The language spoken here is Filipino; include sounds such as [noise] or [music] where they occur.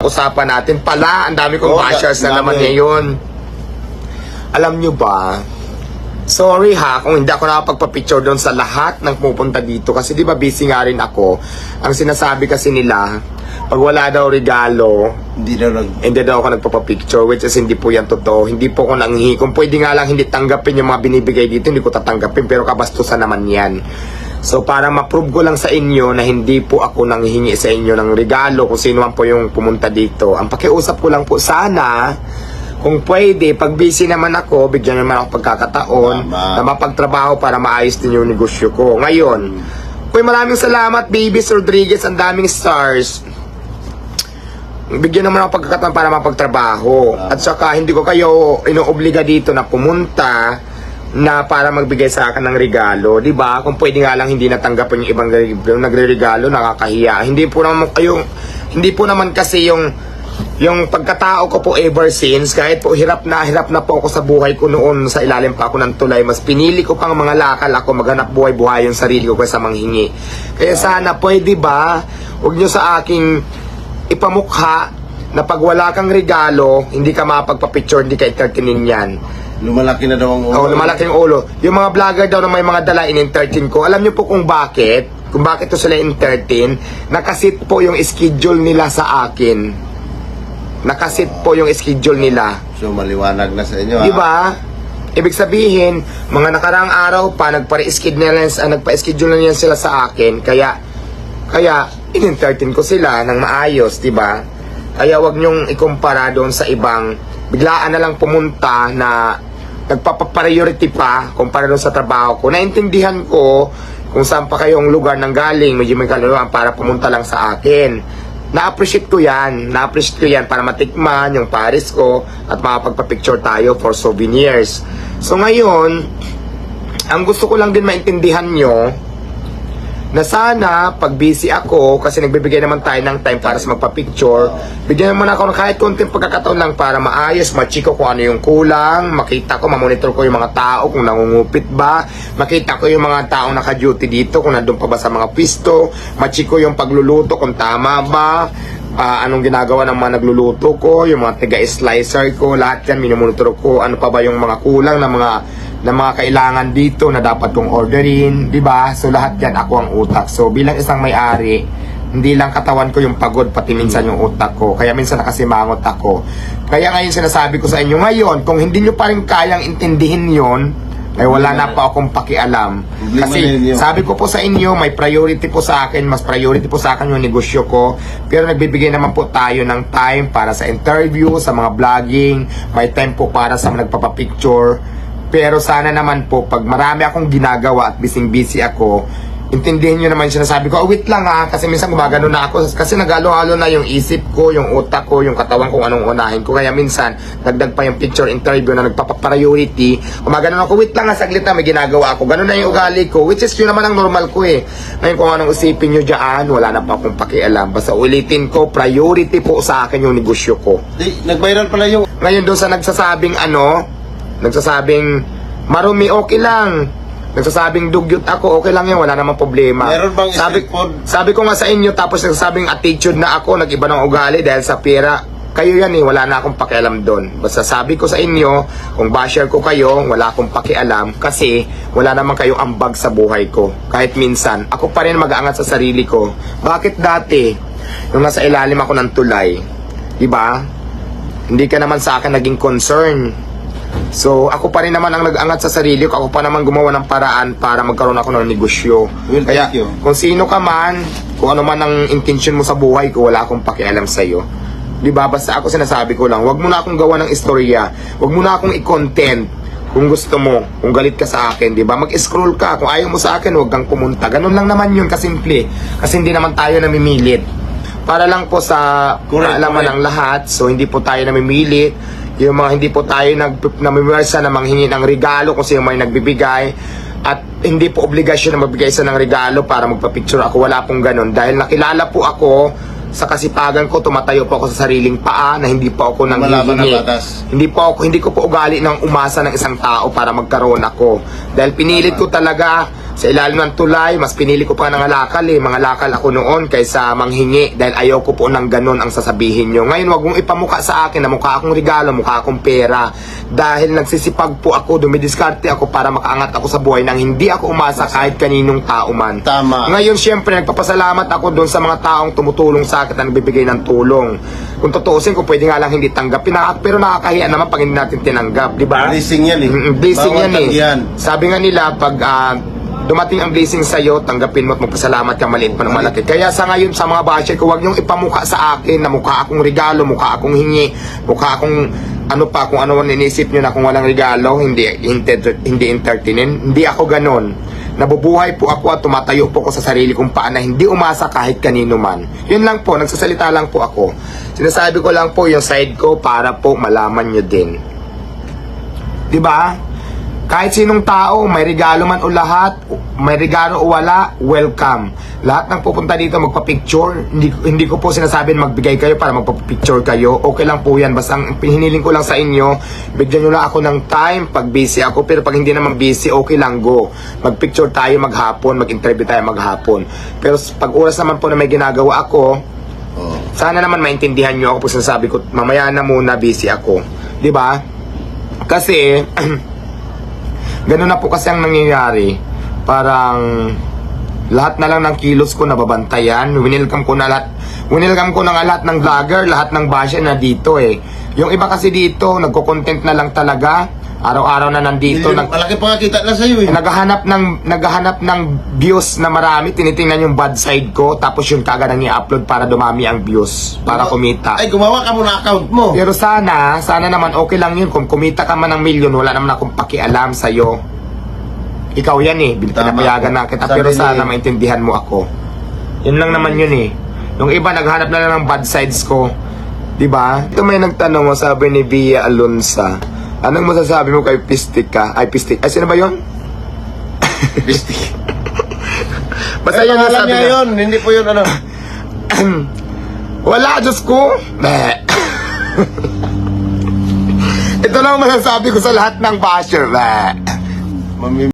usapan natin pala, ang dami kong Oo, bashers na dami. naman ngayon. Alam nyo ba, sorry ha kung hindi ako nakapagpa-picture doon sa lahat ng pupunta dito kasi di ba busy nga rin ako. Ang sinasabi kasi nila, pag wala daw regalo, Hindi na nag... hindi daw ako nagpapapicture which is hindi po yan totoo. Hindi po ako nanghihi. Kung pwede nga lang hindi tanggapin yung mga binibigay dito, hindi ko tatanggapin pero kabastusan naman yan. So para ma-prove ko lang sa inyo na hindi po ako nanghihingi sa inyo ng regalo kung sino man po yung pumunta dito. Ang pakiusap ko lang po sana kung pwede, pag busy naman ako, bigyan naman ako pagkakataon Tama. na mapagtrabaho para maayos din yung negosyo ko. Ngayon, Uy, maraming salamat, Babies Rodriguez. Ang daming stars. Bigyan naman ako pagkakataon para mapagtrabaho. At saka hindi ko kayo inuobliga dito na pumunta na para magbigay sa akin ng regalo, 'di ba? Kung pwede nga lang hindi natanggapin yung ibang nagre-regalo, nakakahiya. Hindi po naman yung hindi po naman kasi yung yung pagkatao ko po ever since, kahit po hirap na hirap na po ako sa buhay ko noon sa ilalim pa ako ng tulay, mas pinili ko pang mga lakal ako maghanap buhay-buhay yung sarili ko kaysa manghingi. Kaya sana pwede ba, huwag nyo sa aking ipamukha na pag wala kang regalo, hindi ka mapagpa-picture, hindi ka entertainin yan. Lumalaki na daw ang ulo. Oo, lumalaki yung ulo. Yung mga vlogger daw na may mga dala in-entertain ko, alam niyo po kung bakit? Kung bakit to sila entertain? Nakasit po yung schedule nila sa akin. Nakasit po yung schedule nila. So maliwanag na sa inyo. Di ba? Ibig sabihin, mga nakaraang araw pa, nagpa-schedule na, uh, nagpa-schedule na yan sila sa akin. Kaya, kaya, in-entertain ko sila ng maayos, di ba? Kaya wag nyong ikumpara doon sa ibang, biglaan na lang pumunta na nagpapapriority pa kumpara doon sa trabaho ko. Naintindihan ko kung saan pa kayong lugar ng galing, medyo may kaluluwan para pumunta lang sa akin. Na-appreciate ko yan. Na-appreciate ko yan para matikman yung Paris ko at makapagpa-picture tayo for souvenirs. So ngayon, ang gusto ko lang din maintindihan nyo na sana pag busy ako kasi nagbibigay naman tayo ng time para sa magpa-picture bigyan naman ako ng kahit konting pagkakataon lang para maayos, machiko kung ano yung kulang makita ko, mamonitor ko yung mga tao kung nangungupit ba makita ko yung mga tao naka-duty dito kung nandun pa ba sa mga pisto machiko yung pagluluto kung tama ba ah, anong ginagawa ng mga nagluluto ko yung mga tiga-slicer ko lahat yan minumonitor ko ano pa ba yung mga kulang na mga na mga kailangan dito na dapat kong orderin, 'di ba? So lahat 'yan ako ang utak. So bilang isang may-ari, hindi lang katawan ko yung pagod pati minsan yung utak ko. Kaya minsan nakasimangot ako. Kaya ngayon sinasabi ko sa inyo ngayon, kung hindi nyo pa rin kayang intindihin 'yon, ay wala na pa akong pakialam. Kasi sabi ko po sa inyo, may priority po sa akin, mas priority po sa akin yung negosyo ko. Pero nagbibigay naman po tayo ng time para sa interview, sa mga vlogging, may time po para sa nagpapapicture. Pero sana naman po, pag marami akong ginagawa at busy-busy ako, intindihin nyo naman yung sinasabi ko, oh, wait lang ha, kasi minsan gumagano na ako, kasi nagalo-halo na yung isip ko, yung utak ko, yung katawan kung anong unahin ko, kaya minsan, dagdag pa yung picture interview na nagpapapriority, gumagano na ako, wait lang ha, saglit na, may ginagawa ako, ganun na yung ugali ko, which is yun naman ang normal ko eh. Ngayon kung anong isipin nyo dyan, wala na pa akong pakialam, basta ulitin ko, priority po sa akin yung negosyo ko. Nag-viral pala yung... Ngayon doon sa nagsasabing ano, nagsasabing marumi okay lang. Nagsasabing dugyot ako, okay lang yan, wala namang problema. Meron bang sabi, sabi ko nga sa inyo, tapos nagsasabing attitude na ako, nag-iba ng ugali dahil sa pera. Kayo yan eh, wala na akong pakialam doon. Basta sabi ko sa inyo, kung basher ko kayo, wala akong pakialam kasi wala naman kayong ambag sa buhay ko. Kahit minsan, ako pa rin mag-aangat sa sarili ko. Bakit dati, nung nasa ilalim ako ng tulay, diba? Hindi ka naman sa akin naging concern. So, ako pa rin naman ang nag-angat sa sarili ko. Ako pa naman gumawa ng paraan para magkaroon ako ng negosyo. Well, Kaya, you. kung sino ka man, kung ano man ang intention mo sa buhay ko, wala akong pakialam sa'yo. Di ba? Basta ako sinasabi ko lang, wag mo na akong gawa ng istorya. Wag mo na akong i-content kung gusto mo, kung galit ka sa akin, di ba? Mag-scroll ka. Kung ayaw mo sa akin, wag kang pumunta. Ganun lang naman yun, kasimple. Kasi hindi naman tayo namimilit. Para lang po sa Correct, kaalaman correct. ng lahat, so hindi po tayo namimilit. Yung mga hindi po tayo nag namimiwersa na manghingi ng regalo kung sino may nagbibigay. At hindi po obligasyon na magbigay sa ng regalo para magpa-picture ako. Wala pong ganun. Dahil nakilala po ako sa kasipagan ko, tumatayo po ako sa sariling paa na hindi po ako nang ang batas. Hindi po ako, hindi ko po ugali ng umasa ng isang tao para magkaroon ako. Dahil pinilit ko talaga sa ilalim ng tulay, mas pinili ko pa ng halakal eh. Mga lakal ako noon kaysa manghingi dahil ayaw ko po ng ganun ang sasabihin nyo. Ngayon, wag mong ipamuka sa akin na mukha akong regalo, mukha akong pera. Dahil nagsisipag po ako, dumidiskarte ako para makaangat ako sa buhay nang hindi ako umasa kahit kaninong tao man. Tama. Ngayon, syempre, nagpapasalamat ako doon sa mga taong tumutulong sa akin at nagbibigay ng tulong. Kung tutuusin ko, pwede nga lang hindi tanggapin. Pero nakakahiya naman pag hindi natin tinanggap, di ba? Blessing yan eh. Mm, Blessing yan eh. Sabi nga nila, pag ah, dumating ang blessing sa'yo, tanggapin mo at magpasalamat ka maliit pa ng malaki. Kaya sa ngayon, sa mga basher ko, huwag niyong ipamuka sa akin na mukha akong regalo, mukha akong hingi, mukha akong ano pa, kung ano man inisip niyo na kung walang regalo, hindi, hindi, hindi entertainin. Hindi ako ganon. Nabubuhay po ako at tumatayo po ako sa sarili kong paa na hindi umasa kahit kanino man. Yun lang po, nagsasalita lang po ako. Sinasabi ko lang po yung side ko para po malaman nyo din. 'Di ba? Kahit sinong tao, may regalo man o lahat, may regalo o wala, welcome. Lahat ng pupunta dito magpa-picture, hindi, hindi ko po sinasabi na magbigay kayo para magpa-picture kayo. Okay lang po yan. Basta ang hiniling ko lang sa inyo, bigyan nyo lang ako ng time pag busy ako. Pero pag hindi naman busy, okay lang go. Mag-picture tayo maghapon, mag-interview tayo maghapon. Pero pag oras naman po na may ginagawa ako, Oh. sana naman maintindihan nyo ako pag sinasabi ko, mamaya na muna, busy ako. 'Di ba? Kasi, [clears throat] ganun na po kasi ang nangyayari. Parang, lahat na lang ng kilos ko nababantayan. Winilcome ko na lahat, winilcome ko na lahat ng vlogger, lahat ng basher na dito eh. Yung iba kasi dito, nagko-content na lang talaga. Araw-araw na nandito, nag, Malaki pa nga kita na sa'yo eh. naghahanap ng naghahanap ng views na marami, tinitingnan yung bad side ko, tapos yung kagad ang i-upload para dumami ang views, para kumita. Ay, gumawa ka muna account mo. Pero sana, sana naman okay lang yun kung kumita ka man ng milyon, wala naman akong pakialam sa Ikaw yan eh, pinapayagan na kita, Sabi pero ni- sana maintindihan mo ako. Yun lang naman yun eh. Yung iba naghanap na lang ng bad sides ko. 'Di ba? Ito may nagtanong mo, sabi ni Bia Alonsa. Anong masasabi mo kay Pistik ka? Ay, Pistik. Ay, sino ba yun? Bistik. [laughs] Basta yan ang sabi niya niya. yun. Hindi po yun ano. [clears throat] Wala, Diyos ko. [laughs] Ito lang ang masasabi ko sa lahat ng basher. Meh. Mami